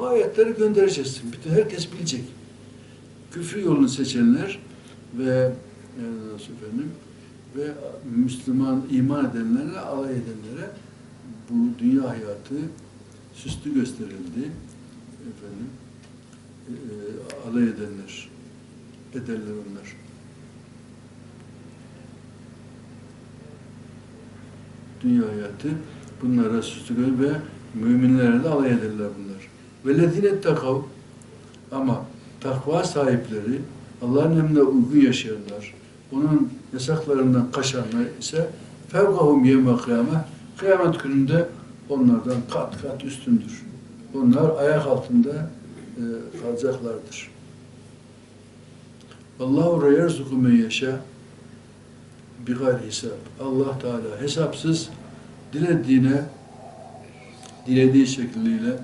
Bu ayetleri göndereceksin. Bütün herkes bilecek. Küfür yolunu seçenler ve e, efendim ve Müslüman iman edenlerle alay edenlere bu dünya hayatı süslü gösterildi. Efendim e, e, alay edenler ederler onlar. Dünya hayatı bunlara süslü ve müminlerle alay ederler bunlar. Velezine takav ama takva sahipleri Allah'ın emrine uygun yaşayanlar, onun yasaklarından kaçanlar ise fevkahum yevme kıyame kıyamet gününde onlardan kat kat üstündür. Onlar ayak altında e, kalacaklardır. Allahu yerzuku men yeşâ bi gayri hesap. Allah Teala hesapsız dilediğine dilediği şekliyle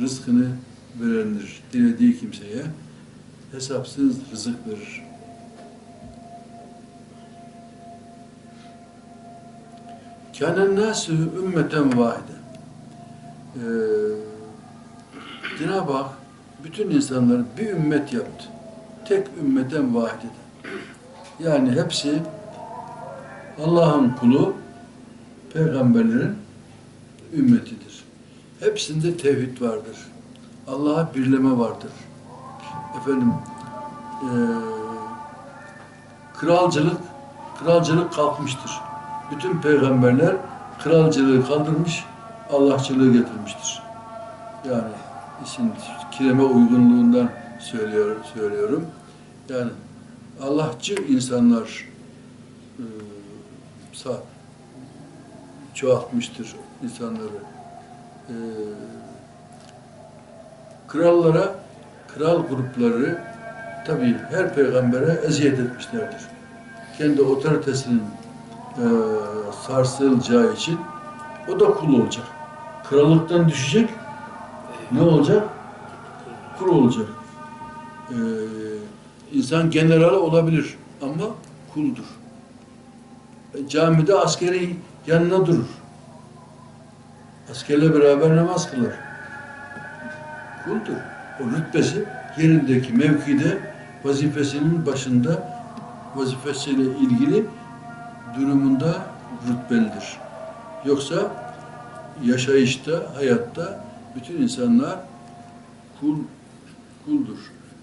rızkını verendir. Dilediği kimseye hesapsız rızık verir. Kânen nâsü ümmeten vahide. Ee, Cenab-ı Hak bütün insanları bir ümmet yaptı. Tek ümmeten vahideden. Yani hepsi Allah'ın kulu, peygamberlerin ümmetidir. Hepsinde tevhid vardır. Allah'a birleme vardır. Efendim, eee, kralcılık, kralcılık kalkmıştır. Bütün peygamberler kralcılığı kaldırmış, Allahçılığı getirmiştir. Yani işin kireme uygunluğundan söylüyor, söylüyorum. Yani Allahçı insanlar sa çoğaltmıştır insanları. Eee, krallara, kral grupları tabii her peygambere eziyet etmişlerdir. Kendi otoritesinin eee sarsılacağı için o da kul olacak. Krallıktan düşecek, ne olacak? Kul olacak. Eee insan general olabilir ama kuldur. E, camide askeri yanına durur. Askerle beraber namaz kılar. Kuldur. O rütbesi yerindeki mevkide vazifesinin başında vazifesiyle ilgili durumunda rütbelidir. Yoksa yaşayışta, hayatta bütün insanlar kul kuldur.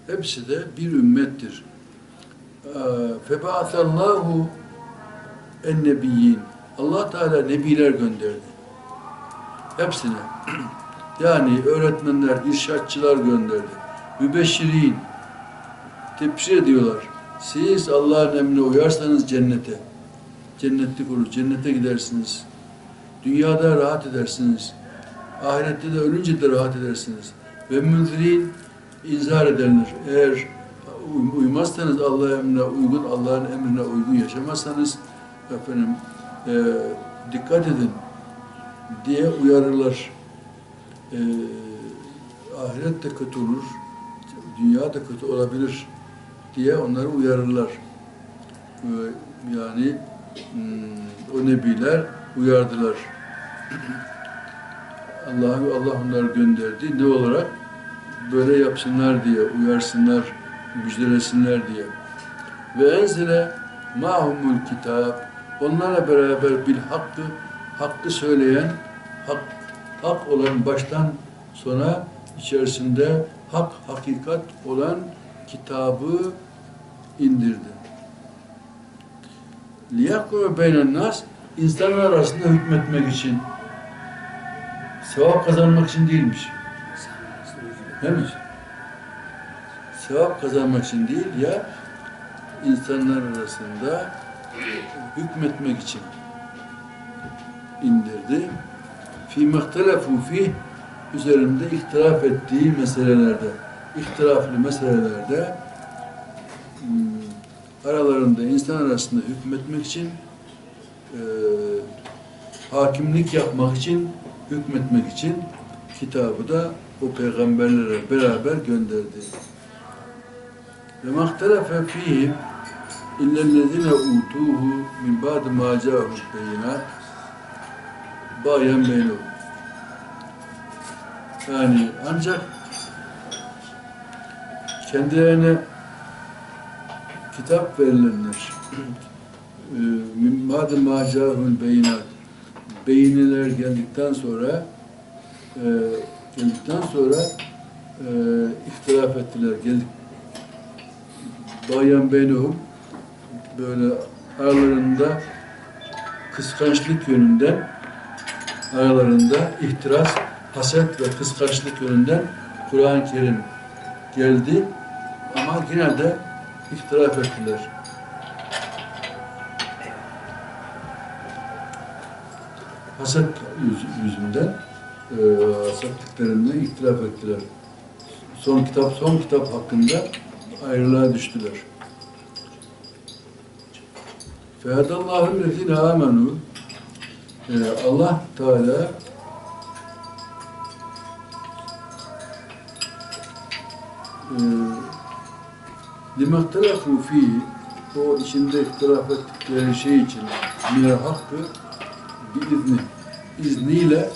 Hepsi de bir ümmettir. Febaathallahu en nebiyyin. Allah Teala nebiler gönderdi. Hepsine. Yani öğretmenler, irşatçılar gönderdi. Mübeşşirin. Tebşir ediyorlar. Siz Allah'ın emrine uyarsanız cennete. Cennetlik olur. Cennete gidersiniz. Dünyada rahat edersiniz. Ahirette de ölünce de rahat edersiniz. Ve münzirin inzar ederler. Eğer uy- uymazsanız Allah'ın emrine uygun, Allah'ın emrine uygun yaşamazsanız efendim e, dikkat edin diye uyarırlar. E, ahiret de kötü olur, dünya da kötü olabilir diye onları uyarırlar. E, yani hmm, o nebiler uyardılar. Allah Allah onları gönderdi. Ne olarak? Böyle yapsınlar diye, uyarsınlar, müjdelesinler diye. Ve enzile mahumul kitap. Onlarla beraber bil hakkı, hakkı söyleyen, hak, hak olan baştan sona içerisinde hak, hakikat olan kitabı indirdi. Liyakume beynen nas insanlar arasında hükmetmek için sevap kazanmak için değilmiş. Değil mi? Sevap kazanmak için değil ya insanlar arasında hükmetmek için indirdi. Fi mehtelefu fi üzerinde ihtilaf ettiği meselelerde, ihtilaflı meselelerde hmm, aralarında insan arasında hükmetmek için e, hakimlik yapmak için hükmetmek için kitabı da o peygamberlere beraber gönderdi. Ve mahtelefe fihi illellezine utuhu min ba'di ma ca'ahum beyinat bayan beynu. Yani ancak kendilerine kitap verilenler e, madem macahul beyinat beyineler geldikten sonra e, geldikten sonra e, ihtilaf ettiler. Geldik bayan beynehum böyle aralarında kıskançlık yönünden aralarında ihtiras, haset ve kıskançlık yönünden Kur'an-ı Kerim geldi ama yine de ihtilaf ettiler. Haset yüz- yüzünden e, hasetliklerinden ihtilaf ettiler. Son kitap, son kitap hakkında ayrılığa düştüler. Fehadallahu lezine amenu Ee, Allah Teala limahtelafu fi o içinde ihtilaf ettikleri şey için minel hakkı bir izni izniyle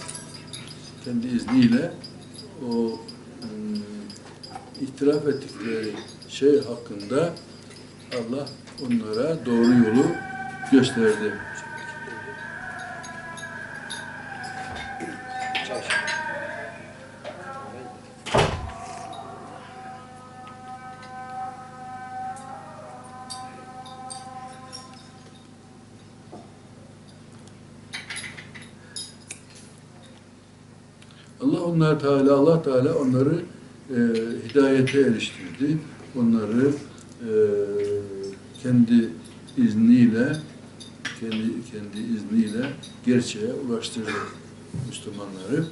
kendi izniyle o hmm, ihtilaf ettikleri şey hakkında Allah onlara doğru yolu gösterdi. Onlar Teala Allah Teala onları e, hidayete eriştirdi. Onları e, kendi izniyle kendi kendi izniyle gerçeğe ulaştırdı Müslümanları.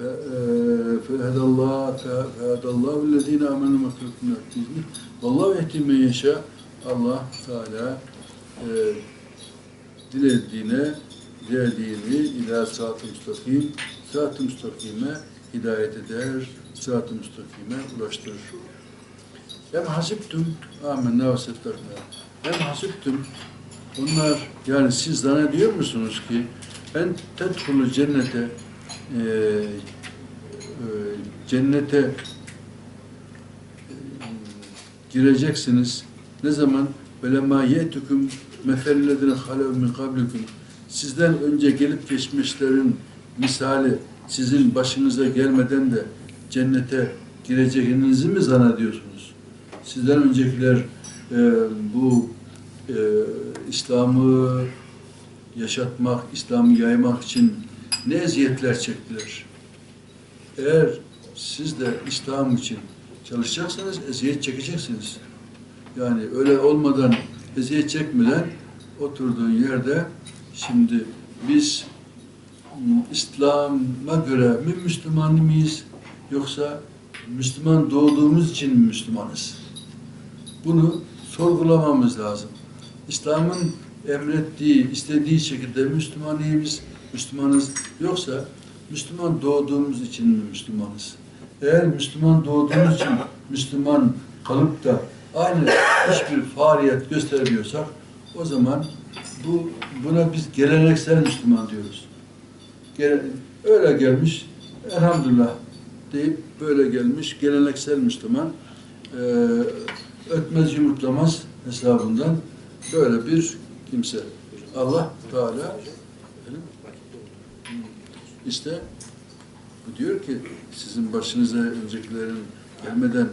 E, fehedallah fehedallahu lezine amenu makrutun izni. Vallahu yehdi men yeşâ. Allah Teala e, dilediğine dilediğini ila sırat-ı müstakim sırat-ı müstakime hidayet eder, sırat-ı müstakime ulaştırır. Hem hasiptüm amenna ve settakna. Hem hasiptüm onlar yani siz zannediyor musunuz ki en tedhulu cennete e, e, cennete e, gireceksiniz. Ne zaman? Velema ye'tukum mefellezine halev min kablikum. Sizden önce gelip geçmişlerin misali sizin başınıza gelmeden de cennete gireceğinizi mi zannediyorsunuz? Sizden öncekiler e, bu e, İslam'ı yaşatmak, İslam'ı yaymak için ne eziyetler çektiler? Eğer siz de İslam için çalışacaksanız eziyet çekeceksiniz. Yani öyle olmadan, eziyet çekmeden oturduğun yerde şimdi biz İslam'a göre mi Müslüman mıyız yoksa Müslüman doğduğumuz için mi Müslümanız? Bunu sorgulamamız lazım. İslam'ın emrettiği, istediği şekilde Müslümanıyız, Müslümanız yoksa Müslüman doğduğumuz için mi Müslümanız? Eğer Müslüman doğduğumuz için Müslüman kalıp da aynı hiçbir faaliyet göstermiyorsak o zaman bu buna biz geleneksel Müslüman diyoruz. Gele- öyle gelmiş, elhamdülillah deyip böyle gelmiş geleneksel Müslüman e, ötmez yumurtlamaz hesabından böyle bir kimse. Allah Teala işte bu diyor ki sizin başınıza öncekilerin gelmeden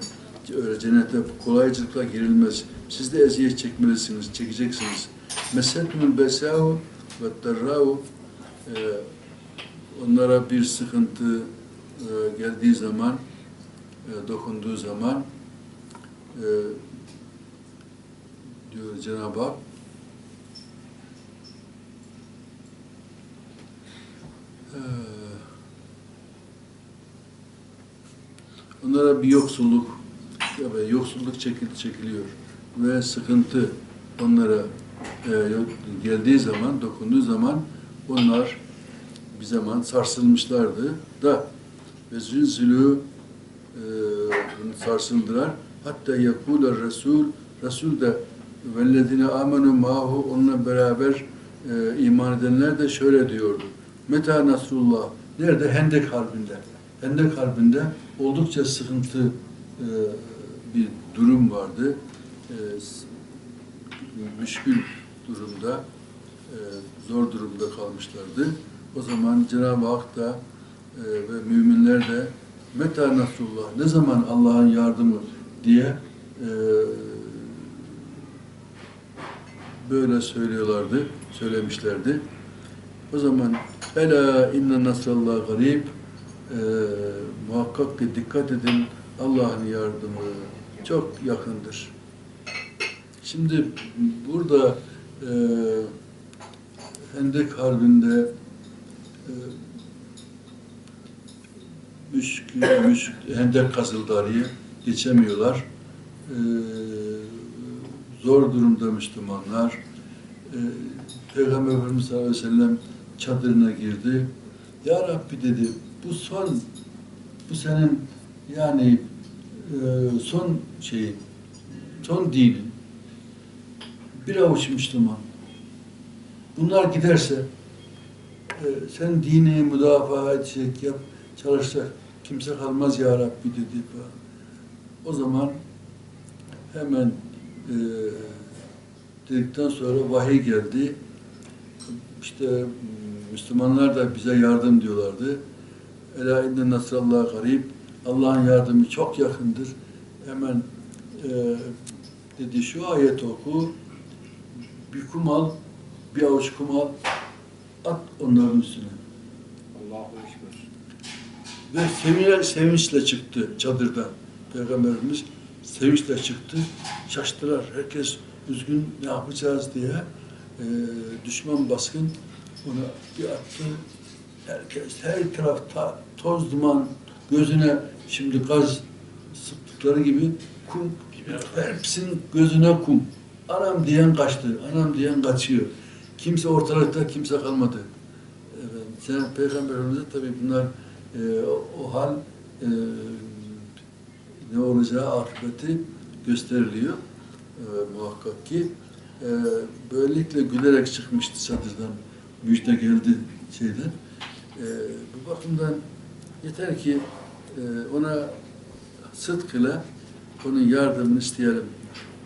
öyle cennete kolaycılıkla girilmez. Siz de eziyet çekmelisiniz, çekeceksiniz. Mesetmül besâhu ve darrâhu e, onlara bir sıkıntı e, geldiği zaman, e, dokunduğu zaman e, diyor Cenab-ı Hak onlara bir yoksulluk ve yoksulluk çekil, çekiliyor ve sıkıntı onlara geldiği zaman, dokunduğu zaman onlar bir zaman sarsılmışlardı da ve zülzülü e, sarsıldılar. Hatta yekuler Resul, Resul de vellezine amenu mahu onunla beraber e, iman edenler de şöyle diyordu. Meta Nasrullah. Nerede? Hendek Harbi'nde. Hendek Harbi'nde oldukça sıkıntı e, bir durum vardı. E, müşkül durumda, e, zor durumda kalmışlardı. O zaman Cenab-ı Hak da e, ve müminler de Meta Nasrullah, ne zaman Allah'ın yardımı diye e, böyle söylüyorlardı, söylemişlerdi. O zaman Ela inne nasrallah garib e, muhakkak ki dikkat edin Allah'ın yardımı çok yakındır. Şimdi burada e, Hendek Harbi'nde müşk, müşk, Hendek kazıldı araya geçemiyorlar. E, zor durumda Müslümanlar. E, Peygamber Efendimiz sallallahu aleyhi ve sellem çadırına girdi. Ya Rabbi dedi, bu son, bu senin yani e, son şeyin, son dinin. Bir avuç Müslüman. Bunlar giderse sen dini müdafaa edecek, yap, çalışacak kimse kalmaz ya Rabbi dedi. O zaman hemen e, dedikten sonra vahiy geldi. İşte Müslümanlar da bize yardım diyorlardı. Ela inne nasrallah garib. Allah'ın yardımı çok yakındır. Hemen e, dedi şu ayet oku. Bir kum al, bir avuç kum al, at onların üstüne. Allahu Ekber. Ve sevinçle, sevinçle çıktı çadırdan. Peygamberimiz sevinçle çıktı. Şaştılar. Herkes üzgün ne yapacağız diye. Ee, düşman baskın ona bir attı. Herkes her tarafta toz duman gözüne şimdi gaz sıktıkları gibi kum hepsinin gözüne kum. Anam diyen kaçtı. Anam diyen kaçıyor. Kimse ortalıkta kimse kalmadı. Evet, sen Peygamberimize tabii bunlar e, o, hal e, ne olacağı akıbeti gösteriliyor e, muhakkak ki. E, böylelikle gülerek çıkmıştı çadırdan. Müjde geldi şeyden. E, bu bakımdan yeter ki e, ona sıdkıyla onun yardımını isteyelim.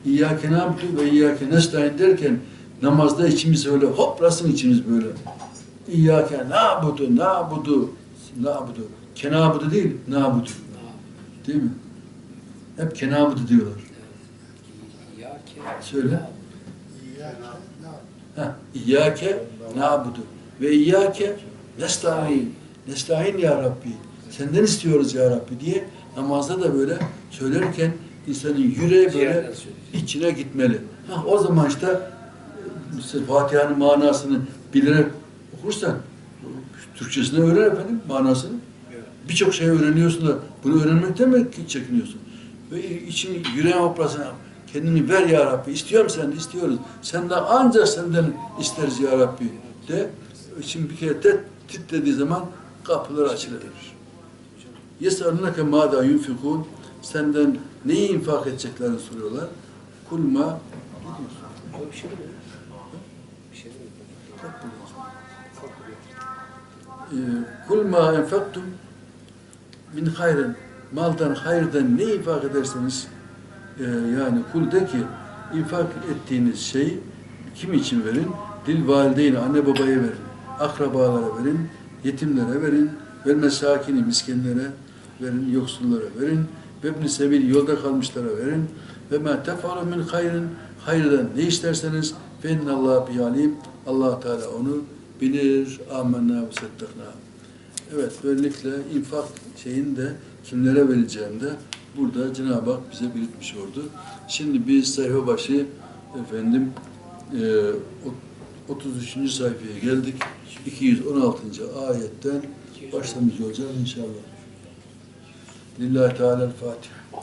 İyyâke nâbdü ve iyyâke nestaîn derken namazda içimiz öyle hoplasın içimiz böyle. İyyâke nâbudu, nâbudu, nâbudu. Kenabudu değil, nâbudu. Değil mi? Hep kenabudu diyorlar. Söyle. Ha, İyyâke nâbudu ve iyyâke nestaîn. Nestaîn ya Rabbi. Senden istiyoruz ya Rabbi diye namazda da böyle söylerken insanın yüreği böyle içine gitmeli. Ha, o zaman işte Fatiha'nın manasını bilerek okursan Türkçesini öğren efendim manasını. Evet. Birçok şey öğreniyorsun da bunu öğrenmekten mi çekiniyorsun? Ve için yüreğin hoplasın. Kendini ver ya Rabbi. İstiyorum seni, istiyoruz. Senden ancak senden isteriz ya Rabbi. De. Şimdi bir kere tet, titrediği zaman kapılar açılır. Yesalunake mâdâ yunfikûn Senden neyi infak edeceklerini soruyorlar. Kulma Abi bir şey mi? Bir şey mi? Kul ma enfaktum min hayren maldan hayırdan ne infak ederseniz e, yani kul de ki infak ettiğiniz şey kim için verin? Dil valideyni anne babaya verin. Akrabalara verin. Yetimlere verin. Ve mesakini miskinlere verin. Yoksullara verin. Ve ibn sebil yolda kalmışlara verin. Ve ma tefalu min hayrin hayırdan ne isterseniz fe innallahu bi alim. Allah Teala onu bilir. Amenna ve. Evet, böylelikle infak şeyini de kimlere vereceğini de burada Cenab-ı Hak bize belirtmiş oldu. Şimdi biz sayfa başı efendim e, o- 33. sayfaya geldik. 216. ayetten başlamış olacağız inşallah. Lillahi Teala'l-Fatiha.